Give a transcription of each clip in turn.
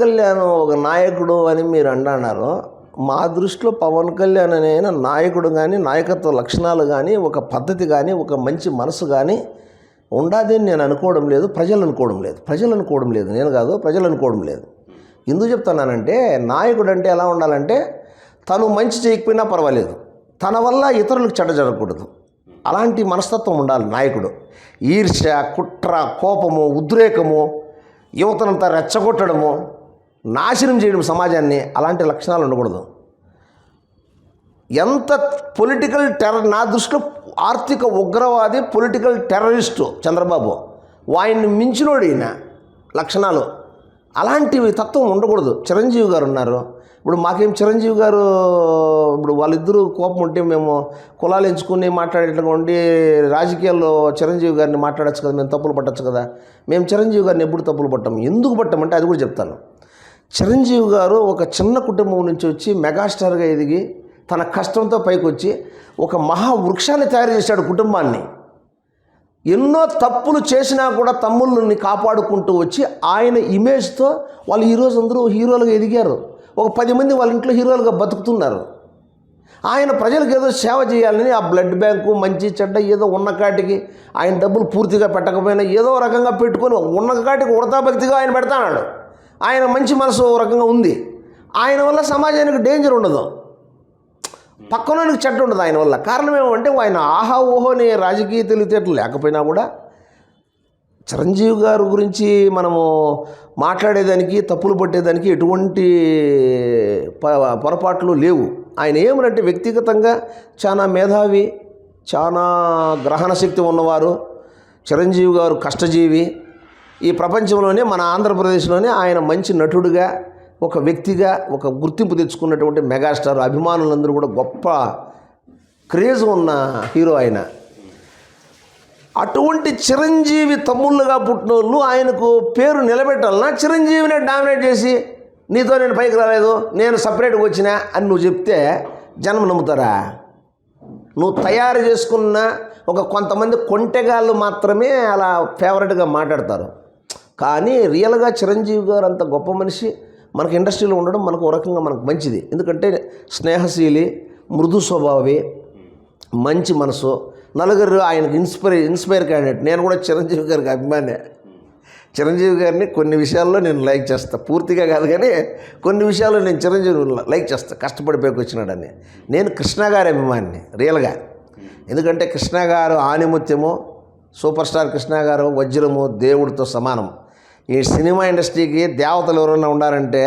కళ్యాణ్ ఒక నాయకుడు అని మీరు అంటున్నారు. మా దృష్టిలో పవన్ కళ్యాణ్ అనే నాయకుడు కానీ నాయకత్వ లక్షణాలు కానీ ఒక పద్ధతి కానీ ఒక మంచి మనసు కానీ ఉండాదని నేను అనుకోవడం లేదు ప్రజలు అనుకోవడం లేదు ప్రజలు అనుకోవడం లేదు నేను కాదు ప్రజలు అనుకోవడం లేదు. ఎందుకు చెప్తున్నానంటే నాయకుడు అంటే ఎలా ఉండాలంటే తను మంచి చేయకపోయినా పర్వాలేదు తన వల్ల ఇతరులకు చెడ్డ జరగకూడదు. అలాంటి మనస్తత్వం ఉండాలి నాయకుడు. ఈర్ష్య కుట్ర కోపము ఉద్రేకము యువతనంతా రెచ్చగొట్టడము నాశనం చేయడం సమాజాన్ని అలాంటి లక్షణాలు ఉండకూడదు. ఎంత పొలిటికల్ టెర్రర్ నా దృష్టిలో ఆర్థిక ఉగ్రవాది పొలిటికల్ టెర్రరిస్టు చంద్రబాబు వాయిని మించినోడు ఈయన. లక్షణాలు. అలాంటివి తత్వం ఉండకూడదు. చిరంజీవి గారు ఉన్నారు. ఇప్పుడు మాకేం చిరంజీవి గారు ఇప్పుడు వాళ్ళిద్దరూ కోపం ఉంటే మేము కులాలు ఎంచుకుని మాట్లాడేట్లుగా ఉండి రాజకీయాల్లో చిరంజీవి గారిని మాట్లాడచ్చు కదా మేము తప్పులు పట్టచ్చు కదా. మేము చిరంజీవి గారిని ఎప్పుడు తప్పులు పట్టాం ఎందుకు పట్టామంటే అది కూడా చెప్తాను. చిరంజీవి గారు ఒక చిన్న కుటుంబం నుంచి వచ్చి మెగాస్టార్గా ఎదిగి తన కష్టంతో పైకొచ్చి ఒక మహా వృక్షాన్ని తయారు చేశాడు కుటుంబాన్ని. ఎన్నో తప్పులు చేసినా కూడా తమ్ముళ్ళని కాపాడుకుంటూ వచ్చి ఆయన ఇమేజ్తో వాళ్ళు ఈరోజు అందరూ హీరోలుగా ఎదిగారు. ఒక పది మంది వాళ్ళ ఇంట్లో హీరోలుగా బతుకుతున్నారు. ఆయన ప్రజలకు ఏదో సేవ చేయాలని ఆ బ్లడ్ బ్యాంకు మంచి చెడ్డ ఏదో ఉన్న కాటికి ఆయన డబ్బులు పూర్తిగా పెట్టకపోయినా ఏదో రకంగా పెట్టుకొని ఉన్న కాటికి ఆయన పెడతాడు. ఆయన మంచి మనసు రకంగా ఉంది. ఆయన వల్ల సమాజానికి డేంజర్ ఉండదు. పక్కనోనికి చెడ్డ ఉండదు ఆయన వల్ల. కారణం ఏమంటే ఆయన ఆహా ఊహోని రాజకీయ తెలివితేటలు లేకపోయినా కూడా చిరంజీవి గారి గురించి మనము మాట్లాడేదానికి తప్పులు పట్టేదానికి ఎటువంటి ప- పొరపాట్లు లేవు. ఆయన ఏమనంటే వ్యక్తిగతంగా చాలా మేధావి చాలా గ్రహణ శక్తి ఉన్నవారు చిరంజీవి గారు కష్టజీవి ఈ ప్రపంచంలోనే మన ఆంధ్రప్రదేశ్లోనే ఆయన మంచి నటుడుగా ఒక వ్యక్తిగా ఒక గుర్తింపు తెచ్చుకున్నటువంటి మెగాస్టార్. అభిమానులందరూ కూడా గొప్ప క్రేజ్ ఉన్న హీరో ఆయన. అటువంటి చిరంజీవి తమ్ముళ్ళుగా పుట్టిన వాళ్ళు ఆయనకు పేరు నిలబెట్టాలన్నా చిరంజీవిని డామినేట్ చేసి నీతో నేను పైకి రాలేదు నేను సపరేట్గా వచ్చినా అని నువ్వు చెప్తే జనం నమ్ముతారా? నువ్వు తయారు చేసుకున్న ఒక కొంతమంది కొంటెగాళ్ళు మాత్రమే అలా ఫేవరెట్గా మాట్లాడతారు. కానీ రియల్గా చిరంజీవి గారు అంత గొప్ప మనిషి మనకి ఇండస్ట్రీలో ఉండడం మనకు ఒక రకంగా మనకు మంచిది. ఎందుకంటే స్నేహశీలి మృదు స్వభావి మంచి మనసు నలుగురు ఆయనకు ఇన్స్పైర్ ఇన్స్పైర్ క్యాండిడేట్. నేను కూడా చిరంజీవి గారికి అభిమానే. చిరంజీవి గారిని కొన్ని విషయాల్లో నేను లైక్ చేస్తా. పూర్తిగా కాదు కానీ కొన్ని విషయాల్లో నేను చిరంజీవి లైక్ చేస్తా. కష్టపడి వచ్చినాడని నేను కృష్ణ గారి అభిమానిని రియల్గా. ఎందుకంటే కృష్ణ గారు ఆనిముత్యము సూపర్ స్టార్ కృష్ణ గారు వజ్రము దేవుడితో సమానం. ఈ సినిమా ఇండస్ట్రీకి దేవతలు ఎవరైనా ఉండారంటే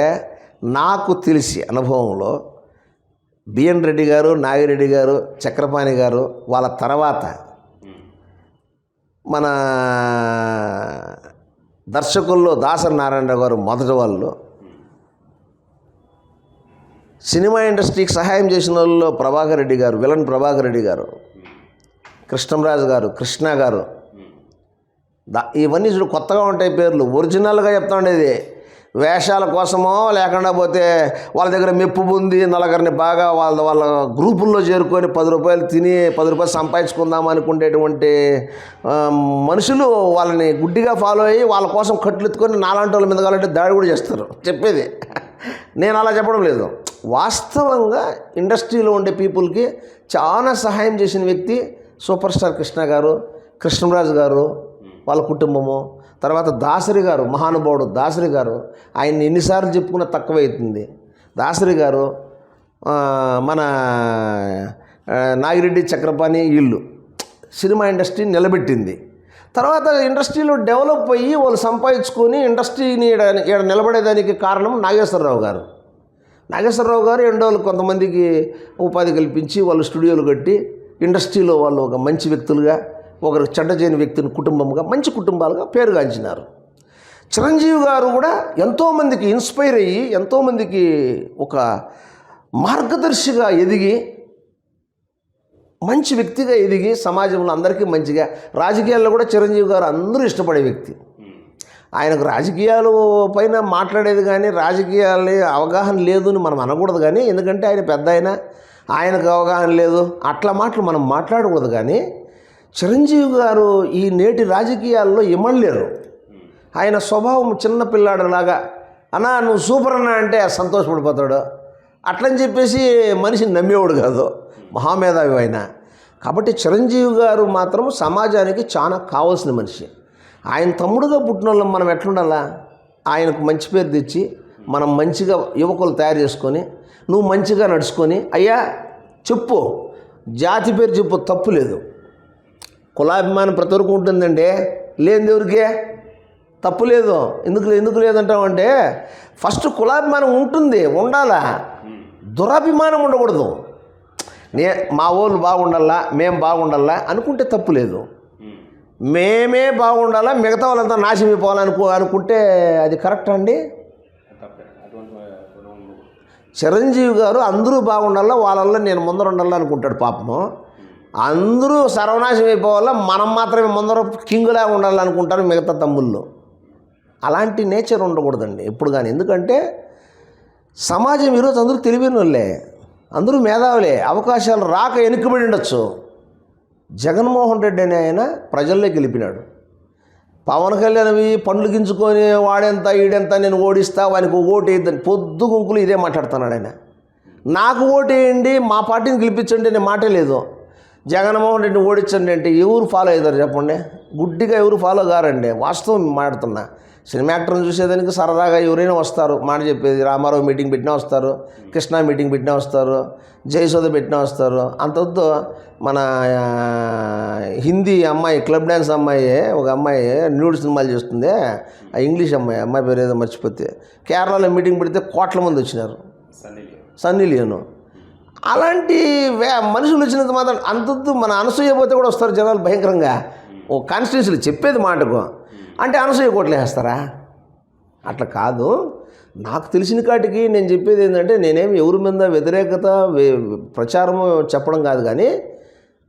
నాకు తెలిసి అనుభవంలో బిఎన్ రెడ్డి గారు నాగిరెడ్డి గారు చక్రపాణి గారు వాళ్ళ తర్వాత మన దర్శకుల్లో దాసరి నారాయణరావు గారు మొదటి వాళ్ళు. సినిమా ఇండస్ట్రీకి సహాయం చేసిన వాళ్ళలో ప్రభాకర్ రెడ్డి గారు విలన్ ప్రభాకర్ రెడ్డి గారు కృష్ణంరాజు గారు కృష్ణ గారు దా ఇవన్నీ చూడు కొత్తగా ఉంటాయి పేర్లు. ఒరిజినల్గా చెప్తా ఉండేది వేషాల కోసమో లేకుండా పోతే వాళ్ళ దగ్గర మెప్పు ఉంది నలగరిని బాగా వాళ్ళ వాళ్ళ గ్రూపుల్లో చేరుకొని పది రూపాయలు తిని పది రూపాయలు సంపాదించుకుందాం అనుకునేటువంటి మనుషులు వాళ్ళని గుడ్డిగా ఫాలో అయ్యి వాళ్ళ కోసం కట్లు ఎత్తుకొని నాలాంటి వాళ్ళ మీద కావాలంటే దాడి కూడా చేస్తారు. చెప్పేది. నేను అలా చెప్పడం లేదు. వాస్తవంగా ఇండస్ట్రీలో ఉండే పీపుల్కి చాలా సహాయం చేసిన వ్యక్తి సూపర్ స్టార్ కృష్ణ గారు కృష్ణరాజు గారు వాళ్ళ కుటుంబము. తర్వాత దాసరి గారు మహానుభావుడు దాసరి గారు ఆయన్ని ఎన్నిసార్లు చెప్పుకున్నా తక్కువైతుంది దాసరి గారు మన నాగిరెడ్డి చక్రపాణి ఇల్లు సినిమా ఇండస్ట్రీ నిలబెట్టింది. తర్వాత ఇండస్ట్రీలో డెవలప్ అయ్యి వాళ్ళు సంపాదించుకొని ఇండస్ట్రీని ఈడ ఈడ నిలబడేదానికి కారణం నాగేశ్వరరావు గారు. నాగేశ్వరరావు గారు ఎండో కొంతమందికి ఉపాధి కల్పించి వాళ్ళు స్టూడియోలు కట్టి ఇండస్ట్రీలో వాళ్ళు ఒక మంచి వ్యక్తులుగా ఒకరు చెడ్డ చేయని వ్యక్తిని కుటుంబంగా మంచి కుటుంబాలుగా పేరుగాంచినారు. చిరంజీవి గారు కూడా ఎంతోమందికి ఇన్స్పైర్ అయ్యి ఎంతోమందికి ఒక మార్గదర్శిగా ఎదిగి మంచి వ్యక్తిగా ఎదిగి సమాజంలో అందరికీ మంచిగా రాజకీయాల్లో కూడా చిరంజీవి గారు అందరూ ఇష్టపడే వ్యక్తి. ఆయనకు రాజకీయాలు పైన మాట్లాడేది కానీ రాజకీయాలని అవగాహన లేదు అని మనం అనకూడదు కానీ ఎందుకంటే ఆయన పెద్ద ఆయన ఆయనకు అవగాహన లేదు. అట్లా మాటలు మనం మాట్లాడకూడదు కానీ చిరంజీవి గారు ఈ నేటి రాజకీయాల్లో ఇమడలేరు ఆయన స్వభావం చిన్నపిల్లాడులాగా అన్నా నువ్వు సూపర్ అన్నా అంటే సంతోషపడిపోతాడు. అట్లని చెప్పేసి మనిషిని నమ్మేవాడు కాదు. మహామేధావి ఆయన. కాబట్టి చిరంజీవి గారు మాత్రం సమాజానికి చాలా కావాల్సిన మనిషి. ఆయన తమ్ముడుగా పుట్టిన వాళ్ళం మనం ఎట్లుండాలా? ఆయనకు మంచి పేరు తెచ్చి మనం మంచిగా యువకులు తయారు చేసుకొని నువ్వు మంచిగా నడుచుకొని అయ్యా చెప్పు. జాతి పేరు చెప్పు తప్పు లేదు. కులాభిమానం ప్రతి వరకు ఉంటుందండి. లేని ఎవరికే తప్పు లేదు. ఎందుకు ఎందుకు లేదంటామంటే ఫస్ట్ కులాభిమానం ఉంటుంది ఉండాలా? దురాభిమానం ఉండకూడదు. నే మా వాళ్ళు బాగుండాలా మేము బాగుండాలా అనుకుంటే తప్పు లేదు. మేమే బాగుండాలా మిగతా వాళ్ళంతా నాశమైపోవాలనుకో అనుకుంటే అది కరెక్ట్ అండి? చిరంజీవి గారు అందరూ బాగుండాలా వాళ్ళల్లో నేను ముందర ఉండాలనుకుంటాడు పాపము. అందరూ సర్వనాశం అయిపోవాలా? మనం మాత్రమే ముందర కింగులా ఉండాలనుకుంటారు మిగతా తమ్ముళ్ళు. అలాంటి నేచర్ ఉండకూడదండి ఎప్పుడు కానీ ఎందుకంటే సమాజం ఈరోజు అందరూ తెలివైన వాళ్ళే అందరూ మేధావులే అవకాశాలు రాక వెనుకబడి ఉండొచ్చు. జగన్మోహన్ రెడ్డి అనే ఆయన ప్రజల్లో గెలిపినాడు. పవన్ కళ్యాణ్వి పండ్లు గింజుకొని వాడెంత ఈడెంత నేను ఓడిస్తా వానికి ఓటు వేయద్దని పొద్దు గుంకులు ఇదే మాట్లాడుతున్నాడు ఆయన. నాకు ఓటు వేయండి మా పార్టీని గెలిపించండి అనే మాటే లేదు. జగన్మోహన్ రెడ్డిని ఓడించండి అంటే ఎవరు ఫాలో అవుతారు చెప్పండి? గుడ్డిగా ఎవరు ఫాలో కారండి? వాస్తవం మాట్లాడుతున్నా. సినిమా యాక్టర్ని చూసేదానికి సరదాగా ఎవరైనా వస్తారు. మాట చెప్పేది రామారావు మీటింగ్ పెట్టినా వస్తారు. కృష్ణా మీటింగ్ పెట్టినా వస్తారు. జయసోద పెట్టినా వస్తారు. అంతవద్దు మన హిందీ అమ్మాయి క్లబ్ డ్యాన్స్ అమ్మాయి ఒక అమ్మాయి న్యూడ్ సినిమాలు చేస్తుంది. ఆ ఇంగ్లీష్ అమ్మాయి అమ్మాయి పేరు ఏదో మర్చిపోతే. కేరళలో మీటింగ్ పెడితే కోట్ల మంది వచ్చినారు. సన్నీ లియోను. అలాంటి వే మనుషులు వచ్చినంత మాత్రం అంతద్దు మన అనసూయ పోతే కూడా వస్తారు జనాలు భయంకరంగా. ఓ కాన్స్టిట్యూన్సీలు చెప్పేది మాటకు. అంటే అనసూయ కోట్లు వేస్తారా? అట్లా కాదు. నాకు తెలిసిన కాటికి నేను చెప్పేది ఏంటంటే నేనేమి ఎవరి మీద వ్యతిరేకత వే- ప్రచారము చెప్పడం కాదు కానీ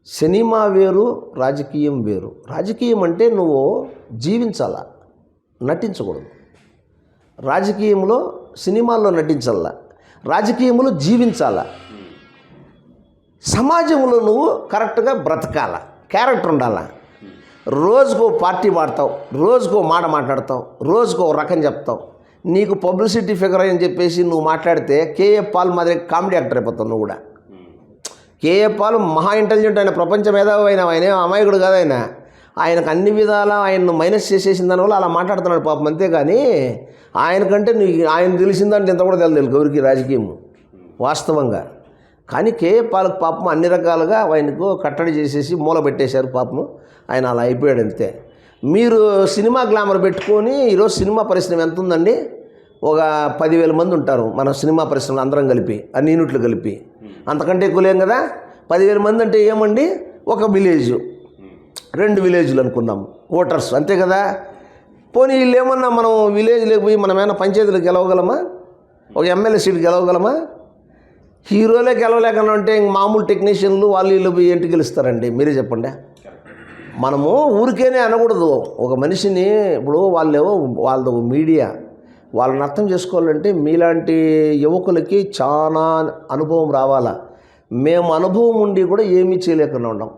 సినిమా వేరు రాజకీయం వేరు. రాజకీయం అంటే నువ్వు జీవించాలా? నటించకూడదు. రాజకీయంలో సినిమాల్లో నటించాలా? రాజకీయంలో జీవించాలా? సమాజంలో నువ్వు కరెక్ట్గా బ్రతకాల. క్యారెక్టర్ ఉండాల. రోజుకో పార్టీ వాడతావు రోజుకో మాట మాట్లాడతావు రోజుకో రకం చెప్తావు. నీకు పబ్లిసిటీ ఫిగర్ అని చెప్పేసి నువ్వు మాట్లాడితే కేఏ పాల్ మాదిరి కామెడీ యాక్టర్ అయిపోతావు నువ్వు కూడా. కేఏ పాల్ మహా ఇంటెలిజెంట్ ఆయన ప్రపంచ మేధావి అయిన ఆయన అమాయకుడు కాదు ఆయన. ఆయనకు అన్ని విధాలా ఆయన్ను మైనస్ చేసేసిన దానివల్ల అలా మాట్లాడుతున్నాడు పాపం అంతేగాని ఆయనకంటే నీకు ఆయన తెలిసిందంటే ఇంత కూడా తెలియదు ఎవరికి రాజకీయం వాస్తవంగా. కానీ కేఏ పాలకు పాపం అన్ని రకాలుగా ఆయనకు కట్టడి చేసేసి మూల పెట్టేశారు పాపము. ఆయన అలా అయిపోయాడు అంతే. మీరు సినిమా గ్లామర్ పెట్టుకొని ఈరోజు సినిమా పరిశ్రమ ఎంత ఉందండి ఒక పదివేల మంది ఉంటారు మన సినిమా పరిశ్రమ అందరం కలిపి అన్ని యూనిట్లు కలిపి. అంతకంటే ఎక్కువ లేం కదా? పదివేల మంది అంటే ఏమండి? ఒక విలేజ్. రెండు విలేజ్లు అనుకుందాం. ఓటర్స్ అంతే కదా? పోనీ వీళ్ళు ఏమన్నా మనం విలేజ్లోకి పోయి మనమేమైనా ఏమైనా పంచాయతీలో గెలవగలమా? ఒక ఎమ్మెల్యే సీట్ గెలవగలమా? హీరోలే గెలవలేకుండా ఉంటే ఇంక మామూలు టెక్నీషియన్లు వాళ్ళు వీళ్ళు పోయి ఏంటి గెలుస్తారండి? మీరే చెప్పండి. మనము ఊరికేనే అనకూడదు. ఒక మనిషిని ఇప్పుడు వాళ్ళు వాళ్ళది మీడియా వాళ్ళని అర్థం చేసుకోవాలంటే మీలాంటి యువకులకి చాలా అనుభవం రావాలా. మేము అనుభవం ఉండి కూడా ఏమీ చేయలేకుండా ఉన్నాం